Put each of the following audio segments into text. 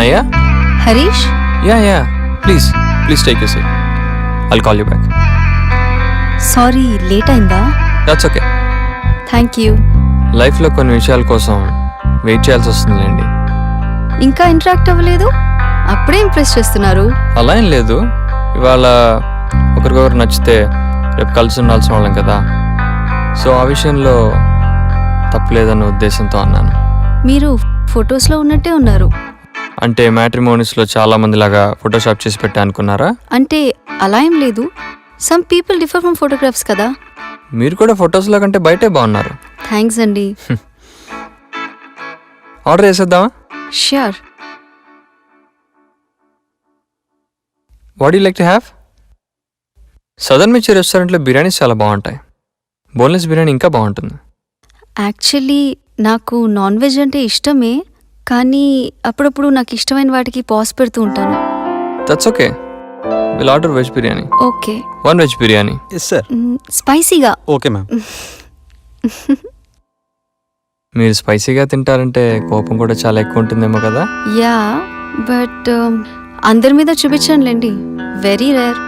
నయ్యా? Harish? Yeah yeah. Please please take you seat I'll call you back sorry late అయిందా? That's okay thank you లైఫ్లో కొన్ని విషయాల కోసం wait చేయాల్సి వస్తుందిలేండి. ఇంకా ఇంటరాక్ట్ అవ్వలేదు? అప్పుడే ఇంప్రెస్ చేస్తున్నారు. అలా ఏం లేదు. ఇవాళ ఒకరికొకరు నచ్చితే రేపు కలిసి ఉండాల్సిన వాళ్ళం కదా. సో ఆ విషయంలో తప్పులేదన్న ఉద్దేశంతో అన్నాను. మీరు ఫొటోస్లో ఉన్నట్టే ఉన్నారు. అంటే మ్యాట్రిమోనీస్లో చాలా మంది లాగా ఫోటోషాప్ చేసి పెట్టా అనుకున్నారా? అంటే అలా ఏం లేదు. Some people differ from photographs కదా. మీరు కూడా ఫొటోస్లో కంటే బయటే బాగున్నారు. థ్యాంక్స్ అండి. ఆర్డర్ చేసేద్దామా? Sure what you like to have southern Mirchi రెస్టారెంట్లో బిర్యానీస్ చాలా బాగుంటాయి. బోన్లెస్ బిర్యానీ ఇంకా బాగుంటుంది. యాక్చువల్లీ నాకు నాన్ వెజ్ అంటే ఇష్టమే. కానీ అప్పుడప్పుడు నాకు ఇష్టమైన వాటికి పాస్ పెడుతూ ఉంటాను. That's okay will order veg biryani okay one veg biryani yes sir స్పైసీగా ఓకే మ్యామ్ మీరు స్పైసీగా తింటారంటే కోపం కూడా చాలా ఎక్కువ ఉంటుందేమో కదా? యా బట్ um, అందరి మీద చూపించానులేండి. వెరీ రేర్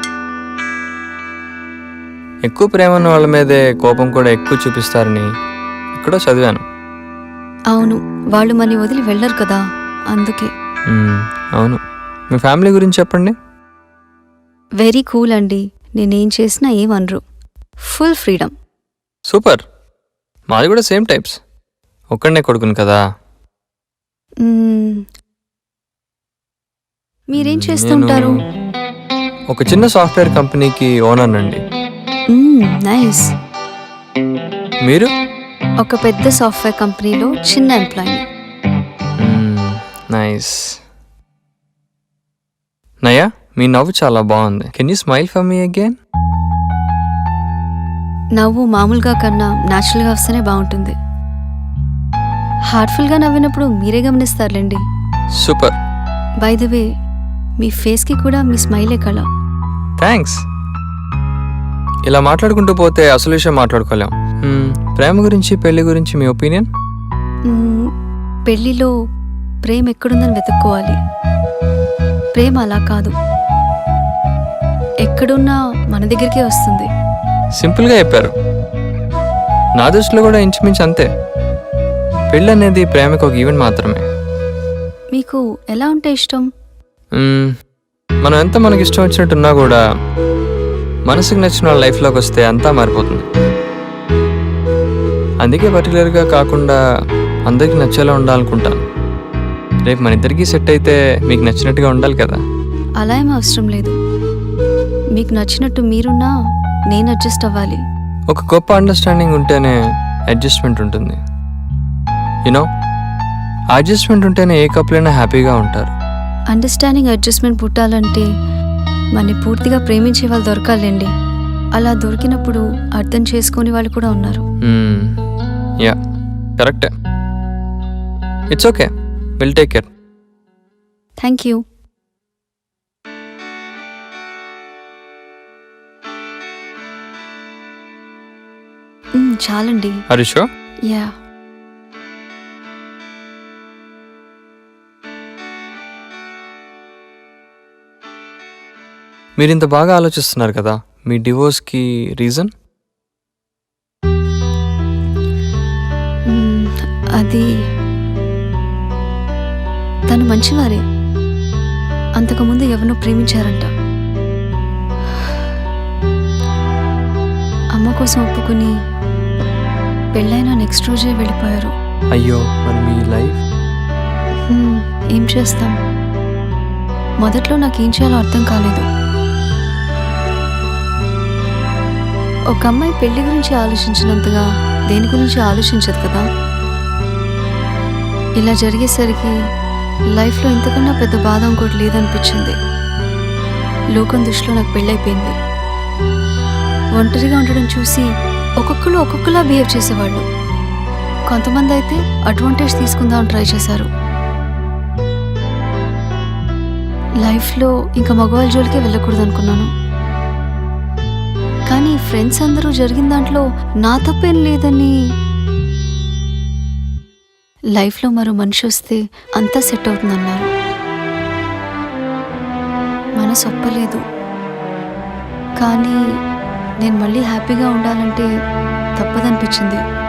ఎక్కువ ప్రేమ ఉన్న వాళ్ళ మీదే కోపం కూడా ఎక్కువ చూపిస్తారని ఎక్కడో చదివాను. అవును వాళ్ళు మని వదిలి వెళ్ళరు కదా అందుకే. మ్మ్, అవును. మీ ఫ్యామిలీ గురించి చెప్పండి. వెరీ కూల్ అండి నేనేం చేసినా ఏమనరు. Full freedom. సూపర్. మాది కూడా సేమ్ టైప్స్. ఒక్కడనే కొడుకును కదా. మీరేం చేస్తుంటారు? ఒక చిన్న సాఫ్ట్వేర్ కంపెనీకి ఓనర్ అండి నైస్. మీరు? ఒక పెద్ద సాఫ్ట్వేర్ కంపెనీలో చిన్న ఎంప్లాయీ నైస్ నయా మీ నవ్వు చాలా బాగుంది. Can you smile for me again నవ్వు మామూలుగా కన్నా న్యాచురల్గా వస్తేనే బాగుంటుంది. హార్ట్ఫుల్గా నవ్వినప్పుడు మీరే గమనిస్తారులేండి. సూపర్ బై ద వే మీ ఫేస్కి కూడా మీ స్మైలే కళ. థ్యాంక్స్ ఇలా మాట్లాడుకుంటూ పోతే అసలు విషయం మాట్లాడుకోలేం. ప్రేమ గురించి పెళ్ళి గురించి మీ ఒపీనియన్? పెళ్ళిలో ప్రేమ ఎక్కడుందని వెతుక్కోవాలి. ప్రేమ అలా కాదు. ఎక్కడున్నా మన దగ్గరికే వస్తుంది. సింపుల్గా చెప్పారు. నా దృష్టిలో కూడా ఇంచుమించు అంతే. పెళ్ళి అనేది ప్రేమకు ఒక ఈవెంట్ మాత్రమే. మీకు ఎలా ఉంటే ఇష్టం? మనం ఎంత మనకి ఇష్టం వచ్చినట్టున్నా కూడా మనసుకు నచ్చిన వాళ్ళ లైఫ్లోకి వస్తే అంతా మారిపోతుంది. అందుకే పర్టికులర్గా కాకుండా అందరికీ నచ్చేలా ఉండాలనుకుంటాను. రేపు మన ఇద్దరికీ సెట్ అయితే మీకు నచ్చినట్టుగా ఉండాలి కదా? అలా ఏం అవసరం లేదు. మీకు నచ్చినట్టు మీరున్నా నేను అడ్జస్ట్ అవ్వాలి. ఒక గొప్ప అండర్స్టాండింగ్ ఉంటేనే అడ్జస్ట్మెంట్ ఉంటుంది. యూనో అడ్జస్ట్మెంట్ ఉంటేనే ఏ కప్పులైనా హ్యాపీగా ఉంటారు. అండర్స్టాండింగ్ అడ్జస్ట్మెంట్ పుట్టాలంటే మనని పూర్తిగా ప్రేమించే వాళ్ళు దొరకాలండి. అలా దొరికినప్పుడు అర్థం చేసుకునే వాళ్ళు కూడా ఉన్నారు. యా కరెక్టే it's okay will take care thank you చాలండి. హరీషో యా మీరు ఇంత బాగా ఆలోచిస్తున్నారు కదా? మీ డివోర్స్కి రీజన్? అది తను మంచివారే. అంతకుముందు ఎవరినో ప్రేమించారంట. అమ్మ కోసం ఒప్పుకుని పెళ్ళైన నెక్స్ట్ రోజే వెళ్ళిపోయారు. అయ్యో మరి మీ లైఫ్? ఏం చేస్తాం? మొదట్లో నాకేం చేయాలో అర్థం కాలేదు. ఒక అమ్మాయి పెళ్ళి గురించి ఆలోచించినంతగా దేని గురించి ఆలోచించదు కదా? ఇలా జరిగేసరికి లైఫ్లో ఇంతకన్నా పెద్ద బాధ ఇంకోటి లేదనిపించింది. లోకం దృష్టిలో నాకు పెళ్ళైపోయింది. ఒంటరిగా ఉండడం చూసి ఒక్కొక్కరు ఒక్కొక్కలా బిహేవ్ చేసేవాళ్ళు. కొంతమంది అయితే అడ్వాంటేజ్ తీసుకుందామని ట్రై చేశారు. లైఫ్లో ఇంకా మగవాళ్ళ జోలికే వెళ్ళకూడదు అనుకున్నాను కానీ ఫ్రెండ్స్ అందరూ జరిగిన దాంట్లో నా తప్పేం లేదని. లైఫ్లో మరో మనిషి వస్తే అంతా సెట్ అవుతుందన్నారు. మనసు ఒప్పలేదు. కానీ నేను మళ్ళీ హ్యాపీగా ఉండాలంటే తప్పదనిపించింది.